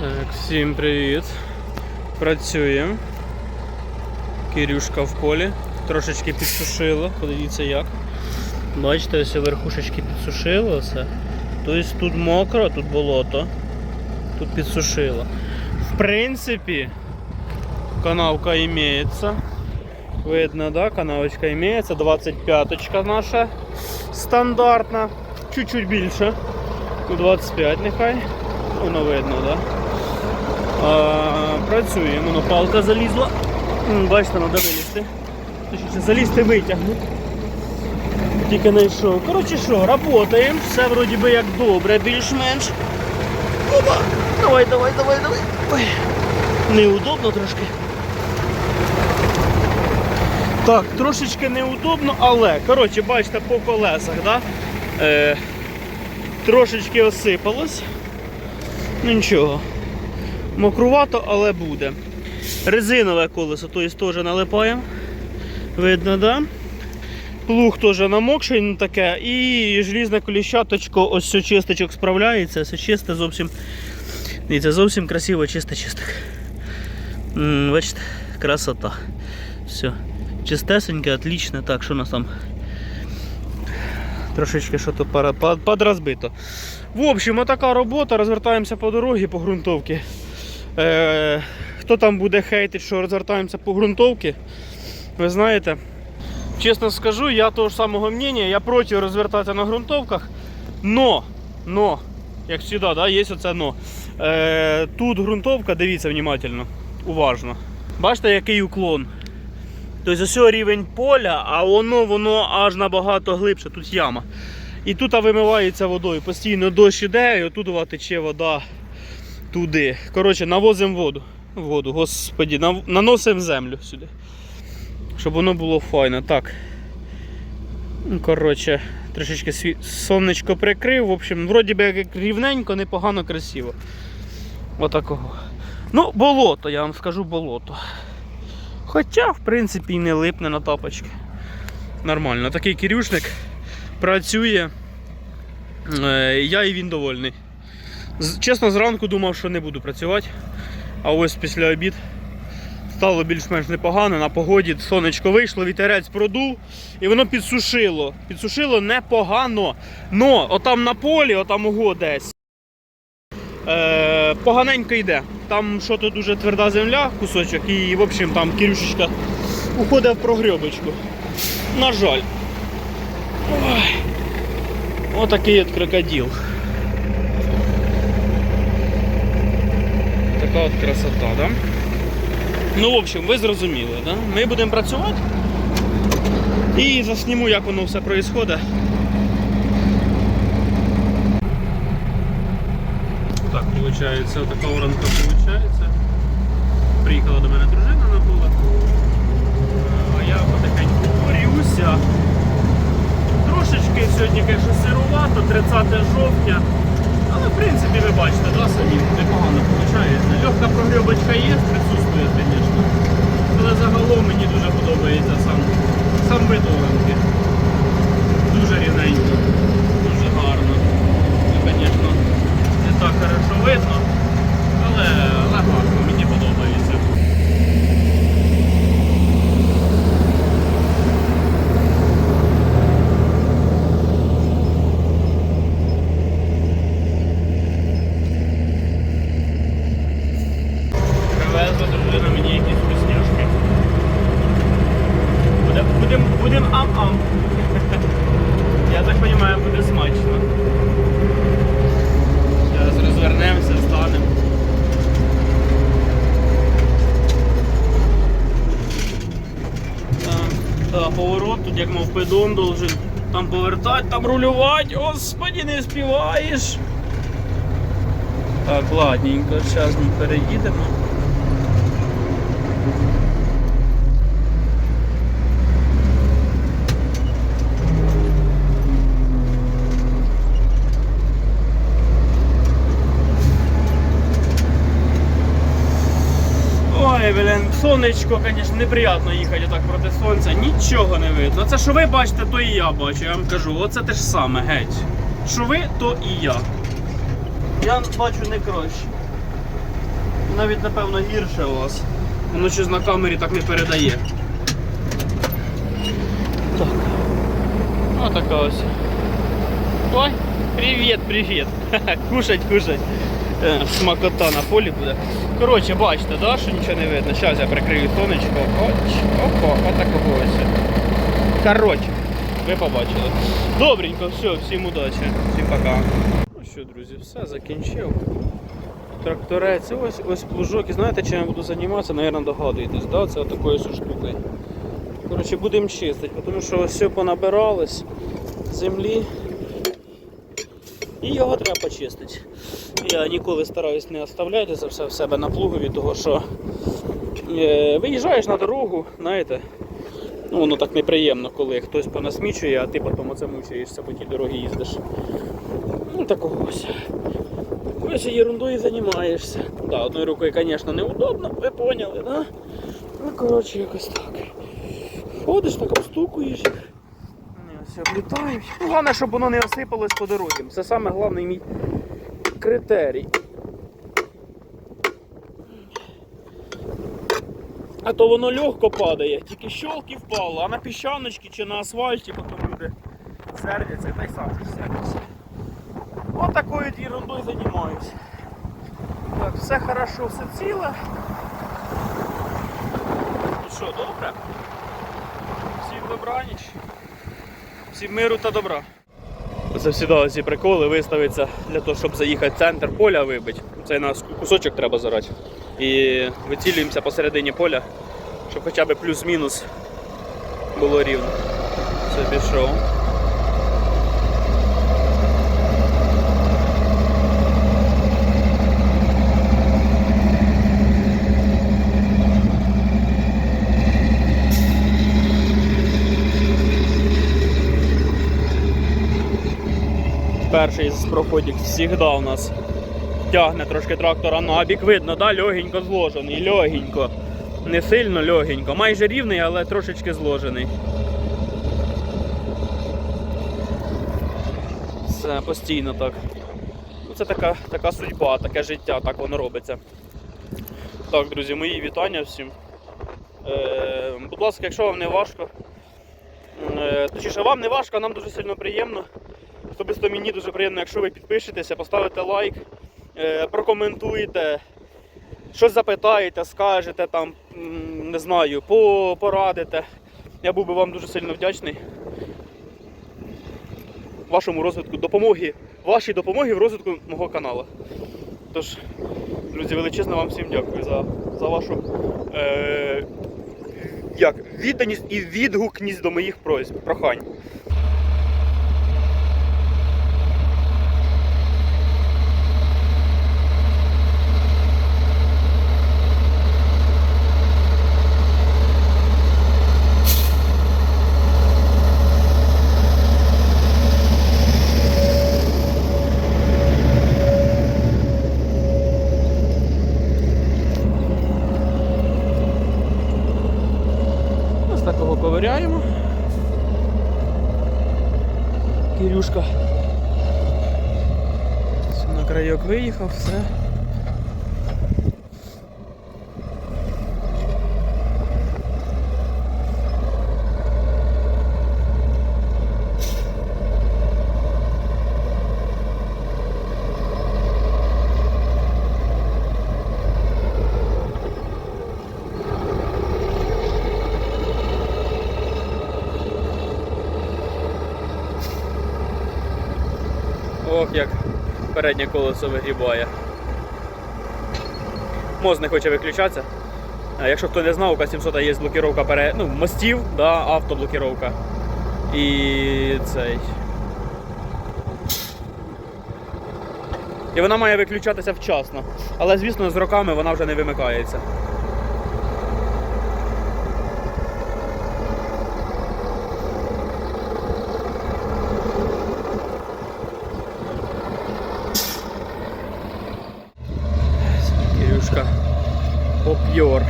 Так, всім привіт. Працюємо. Кирюшка в полі. Трошечки підсушило, подивіться як. Бачите, ось верхушечки підсушило все. Тобто тут мокро, тут болото. Тут підсушило. В принципі, канавка імеється. Видно, да? Канавочка імеється. 25 наша стандартна. Чуть-чуть більше. Ну, 25 нехай. Воно видно, так? Да? А, працюємо, воно палка залізла. Бачите, треба вилізти. Точніше, залізти витягнути. Тільки не йшов. Коротше що, працюємо. Все вроді би як добре, більш-менш. Опа! Давай, давай, давай, давай. Ой. Неудобно трошки. Так, трошечки неудобно, але, коротше, бачите, по колесах, да? Е, трошечки осипалось. Ну нічого. Мокрувато, але буде. Резинове колесо, тобто теж налипаємо. Видно, да? Плуг теж намокший, ну таке. І желізне коліщаточко, ось все чисточок справляється, все чисте зовсім. Дивіться, зовсім красиво, чисте чисте. Бачите, красота. Все. Чистесеньке, отлично. Так, що у нас там? Трошечки що то пара-. В общем, отака робота. Розвертаємося по дорозі, по ґрунтовці. Е, хто там буде хейтити, що розвертаємося по ґрунтовці, ви знаєте. Чесно скажу, я того ж самого мнення, я проти розвертатися на ґрунтовках. Но, но, як завжди, да, є оце но. Е, тут ґрунтовка, дивіться внимательно, уважно. Бачите, який уклон. Тобто ось рівень поля, а воно воно аж набагато глибше, тут яма. І тут вимивається водою. Постійно дощ іде, і отут тече вода туди. Коротше, навозимо воду. Воду, господі, нав- наносимо землю сюди. Щоб воно було файно. Так. Ну, Коротше, трошечки сві... сонечко прикрив. В общем, вроді би як рівненько, непогано, красиво. Отакого. Ну, болото, я вам скажу болото. Хоча, в принципі, і не липне на тапочки. Нормально. Такий кирюшник працює. Е, Я і він довольний. Чесно, зранку думав, що не буду працювати. А ось після обід стало більш-менш непогано. На погоді сонечко вийшло, вітерець продув і воно підсушило. Підсушило непогано. Но отам на полі, отам ого десь. Е, поганенько йде. Там що то дуже тверда земля, кусочок, і в общем там кирюшечка уходить в прогребочку. На жаль. Ой. Отакий от крокодил. Така от красота, да? Ну, в общем, ви зрозуміли, да? Ми будемо працювати і засніму, як воно все відбувається. Так, виходить, така воронка виходить. Приїхала до мене дружина на поле. А я потихеньку борюся. Трошечки сьогодні, звісно, сирувато, 30 жовтня. Але в принципі ви бачите, да, самі непогано виходить. Легка прогребочка є, присутствує, звісно. Але загалом мені дуже подобається сам, сам вид оранки. Дуже рівненько, дуже гарно. Ну, звісно, не так хорошо видно, але, але гарно, мені подобається. Привезла дружина мені якісь вкусняшки. Будем, будем, будем ам-ам. Я так розумію, буде смачно. Зараз розвернемося, станемо. Так, так, поворот, тут должен. Там повертати, там рулювати. Господи, не співаєш. Так, ладненько, зараз ми переїдемо. Ой, блін, сонечко, звісно, неприємно їхати так проти сонця, нічого не видно. Це що ви бачите, то і я бачу. Я вам кажу, оце те ж саме, геть. Що ви, то і я. Я бачу не краще. Навіть напевно гірше у вас. Воно щось на камері так не передає. Так. Отака ось. Ой, привіт, привіт. Кушать, кушать. Е, Смакота на полі буде. Коротше, бачите, да, що нічого не видно. Зараз я прикрию сонечко. Опа, отакого ось. Коротше, ви побачили. Добренько, все, всім удачі. Всім пока. Ну що, друзі, все, закінчив. Тракторець, ось ось плужок. І знаєте, чим я буду займатися, Наверно, догадуєтесь, да? це такою штукою. Коротше, будемо чистити, тому що все понабиралось землі. І його треба почистити. Я ніколи стараюсь не оставляти це все в себе на плугові, тому що е, виїжджаєш на дорогу, знаєте, ну воно так неприємно, коли хтось понасмічує, а ти потім оце мучаєшся по тій дорогі їздиш. Ну такого ось. І ерундою займаєшся. Да, одною рукою, звісно, неудобно, ви поняли, да? Ну, коротше, якось так. Ходиш, так обстукуєш Вони облітають. Ну, Головне, щоб воно не осипалось по дорозі. Це саме головний мій критерій. А то воно легко падає, тільки щолки впало, а на піщаночки чи на асфальті потім люди сердяться, та й сам сердяться. От такою ерундою займаюся. Так, все хорошо, все ціле. Ну що, добре? Всім добраніч. Всім миру та добра. Це ці приколи виставиться для того, щоб заїхати в центр поля вибити. Це нас кусочок треба зарати. І вицілюємося посередині поля, щоб хоча б плюс-мінус було рівно. Це пішов. Перший з проходів завжди у нас тягне трошки трактора на бік. Видно, да? легенько зложений, легенько. Не сильно легенько. Майже рівний, але трошечки зложений. Все, постійно так. Ну, Це така, така судьба, таке життя, так воно робиться. Так, друзі, мої вітання всім. Е, будь ласка, якщо вам не важко, е, точніше, вам не важко, нам дуже сильно приємно. Особисто мені дуже приємно, якщо ви підпишетеся, поставите лайк, е, прокоментуєте, щось запитаєте, скажете, там, не знаю, порадите. Я був би вам дуже сильно вдячний. Вашому розвитку допомоги, вашій допомоги в розвитку мого каналу. Тож, друзі, величезно вам всім дякую за, за вашу е, як, відданість і відгукність до моїх просьб, прохань. Ось. Кирюшка. На крайок виїхав, все. Ох, як переднє колесо вигрібає. Мост не хоче виключатися. А Якщо хто не знав, у К700 є блокіровка пере... ну, мостів, да, автоблокіровка. І цей. І вона має виключатися вчасно. Але, звісно, з роками вона вже не вимикається. Кирюшка поп'єр.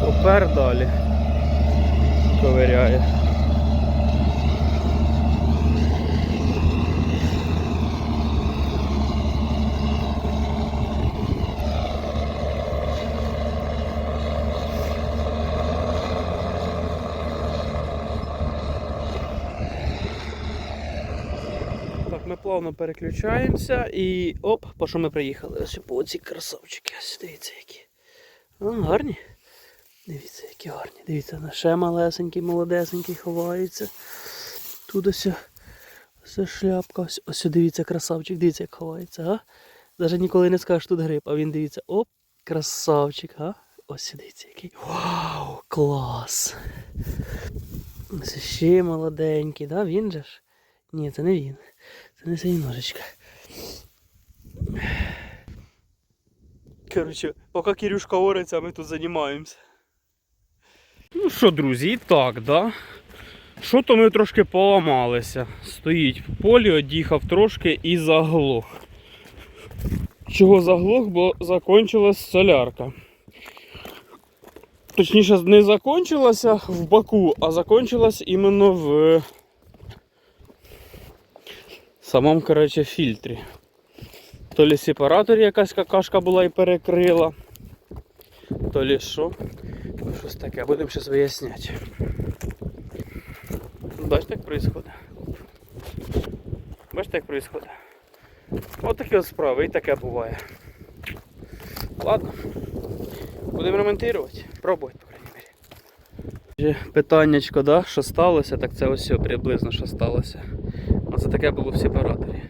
Попер далі. Ковиряє. Плавно переключаємося і оп, по що ми приїхали? Ось по ці красавчики. Ось дивіться які. О, гарні. Дивіться, які гарні. Дивіться, на ще малесенький, молодесенький ховається. Тут ось, ось шляпка. Ось, ось дивіться, красавчик, дивіться, як ховається, а? Навіть ніколи не скажеш тут гриб, а він дивіться, оп, красавчик, а? Ось дивіться, який. Вау, клас! Ось ще молоденький, да? Він же ж? Ні, це не він. Це не цей ножичка. Коротше, поки Кирюшка ориться, ми тут займаємося. Ну що, друзі, і так, да? Що то ми трошки поламалися. Стоїть в полі, од'їхав трошки і заглох. Чого заглох, бо закончилась солярка. Точніше, не закончилася в баку, а закончилась іменно в самому коротше, фільтрі. То лі сепараторі якась какашка була і перекрила. То лі що. Ну, Щось таке, будемо зараз виясняти. Бачите, як відбувається? Бачите, як відбувається? Ось такі от справи, і таке буває. Ладно. Будемо ремонтувати. Пробувати, по крайній мірі. Питаннячко, да? що сталося, так це ось все приблизно що сталося. Оце таке було в сепараторі.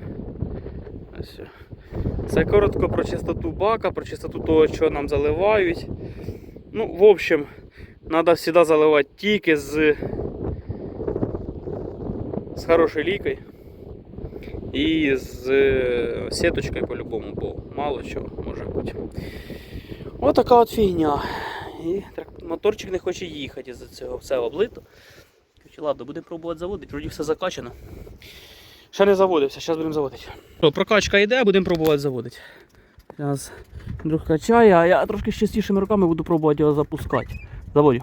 Це коротко про чистоту бака, про чистоту того, що нам заливають. Ну, в общем, треба завжди заливати тільки з, з хорошою лікою. І з е, сіточкою по-любому, бо мало чого може бути. Ось така от фігня. І моторчик не хоче їхати із-за цього. Все облито. Ладно, будемо пробувати заводити. Вроді все закачано. Ще не заводився, зараз будемо заводити. Прокачка йде, будемо пробувати заводити. Зараз друг качає, а я трошки з чистішими руками буду пробувати його запускати. Заводю.